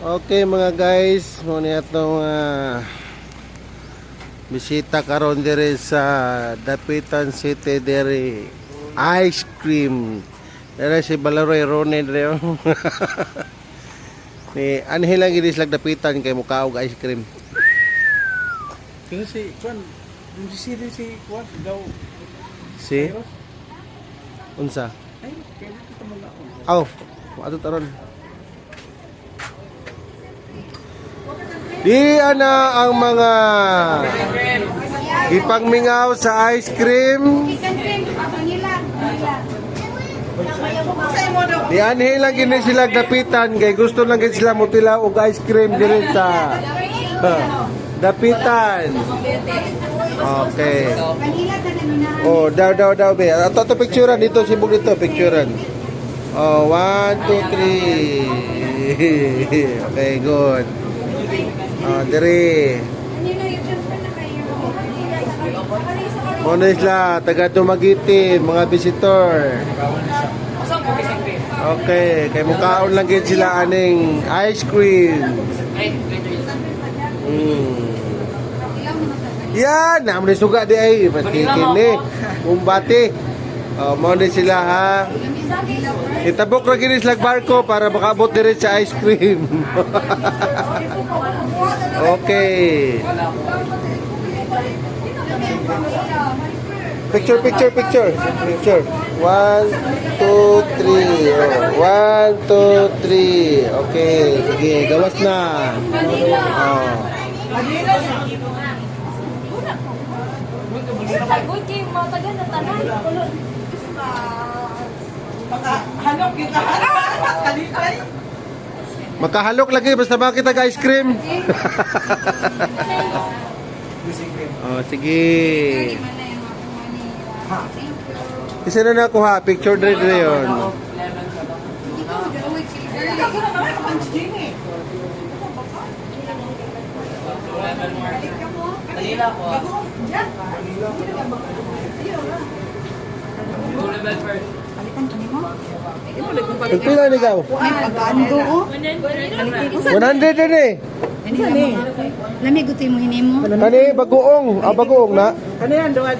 Okay mga guys, muna itong ah, bisita karon dire sa Dapitan City dire ice cream. Dire si Balaroy Ronnie dire. oh. Ni anhil lang gid slag dapitan kay mukaog ice cream. Tingnan si yung si Siri si Kwan, daw. Si unsa? Ay, kaya kita mo na. Aw, ato taron. Di ana ang mga ipangmingaw sa ice cream. Di anhi lang gini sila dapitan kay gusto lang gid sila mutila og ice cream diri sa dapitan. Okay. Oh, daw daw daw be. Ato to picturean dito sibog dito picturean. Oh, one, two, three. okay, good. Oh, diri. Muna sila, taga Dumaguete, mga visitor. Okay, kay mukaon lang gid sila aning ice cream. Mm. Yan, naman suga di ay pati kini. Umbati. Oh, mo ni sila ha. Itabok ra gini sila barko para makaabot diri sa ice cream. okay. Picture, picture, picture. Picture. One, two, three. Oh. One, two, three. Okay. Sige, gawas na. Oh. Kay mga taga na tanan. Hanap kita. Kalipay. Makahalok lagi basta makita ka ice cream. oh, sige. Isa na na ako ha, picture dire dire yun. Pagpila ni ikaw? Pagando ko. 100 din eh. Lami gutoy mo hinimo. Kani bagoong, ah bagoong na. Ano yan, doon?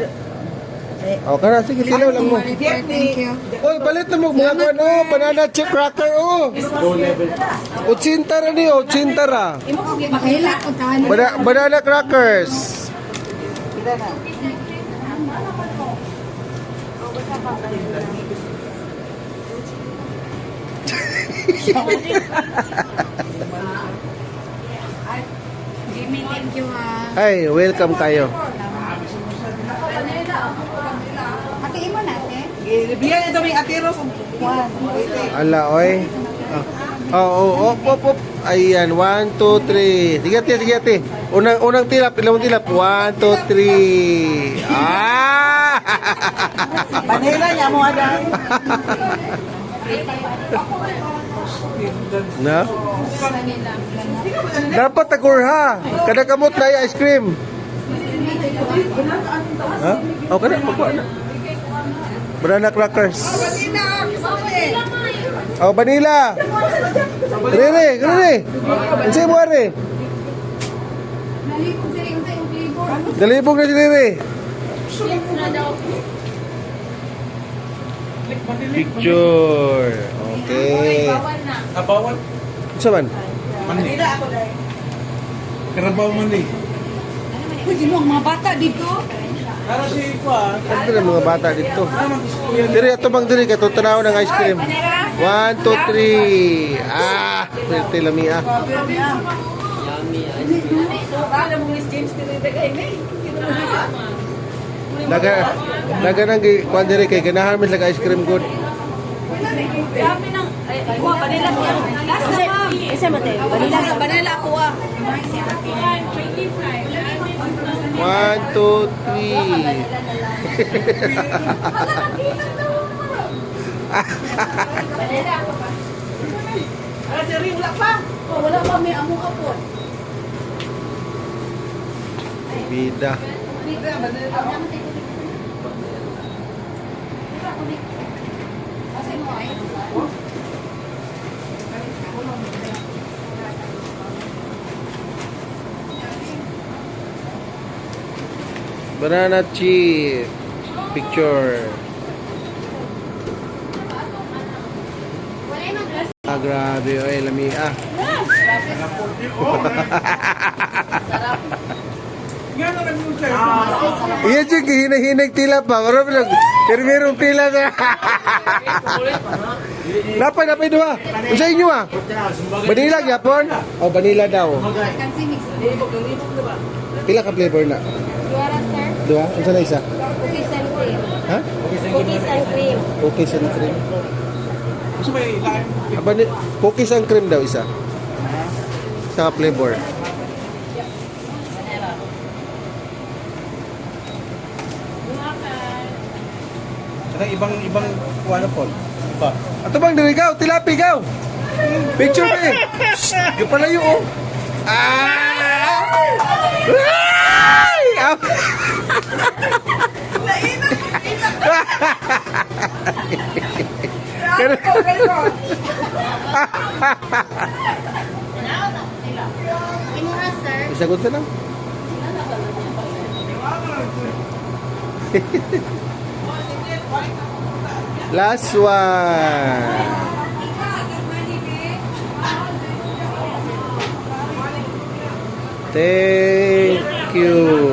Oh, kana sige silaw lang mo. Thank you. Oy, palit na mo mga kuan oh, banana chip cracker oh. Utsinta ra ni, utsinta ra. Makahila ko tahan. Bana- banana crackers. Jimmy, thank you ha. Ay, welcome kayo. Ate, imo natin. Bigyan ito may atiro. Ala, oy. Oh, oh, oh, op, op. Ayan, one, two, three. Sige, ate, sige, ate. Unang, unang tilap, ilang tilap. One, two, three. Ah! Manila niya mo ada. na? Dapat tagurha. Kada kamot na ice cream. Ha? Oh, kada. Pagkuha na. Banana crackers. Oh, vanilla. Rere, rere. Ano mo are? Dalibog na si Rere. Picture. Okay. Abawat, Saan man? Manila ako dahil. karabaw man di. Pwede mo ang mga bata dito. Para si Kwan, Ano na mga bata dito? Diri ato bang diri kato tanaw ng ice cream. One, two, three. Ah, pwerte lami ah. Alam mo, Miss James, tinitagay na Daga daga nang kwan diri kay ganahan mis lag ice cream good. Dami ng... Ay, ay, vanilla ko. Last na ma'am. Isa mate. Vanilla. Vanilla ko ah. One, two, three. Wala si Ring, wala pa. Oh, wala pa may amo ka po. Bida. Banana chip picture. Ah, grabe. Ay, lami. Ah. Sarap. Iya dyan, hinahinag tila pa. Marami lang. Pero merong tila na. napay, napay doha. Usa inyo ah. Vanilla, yapon? O, vanilla daw. Pila ka flavor na? Yuara, sir. Dua? Unsa na isa? Cookies and cream. Ha? Cookies and cream. Cookies and cream. Gusto may bani- cookies and cream daw isa. Sa flavor. Saka ibang, ibang, kuha na po. Iba. Ato bang diri ikaw? Tilapi ikaw. Picture pa eh. Shh! Kapalayo oh. Ah! Ay! Ah! Sir. Isagot ka lang. Last one. Thank you.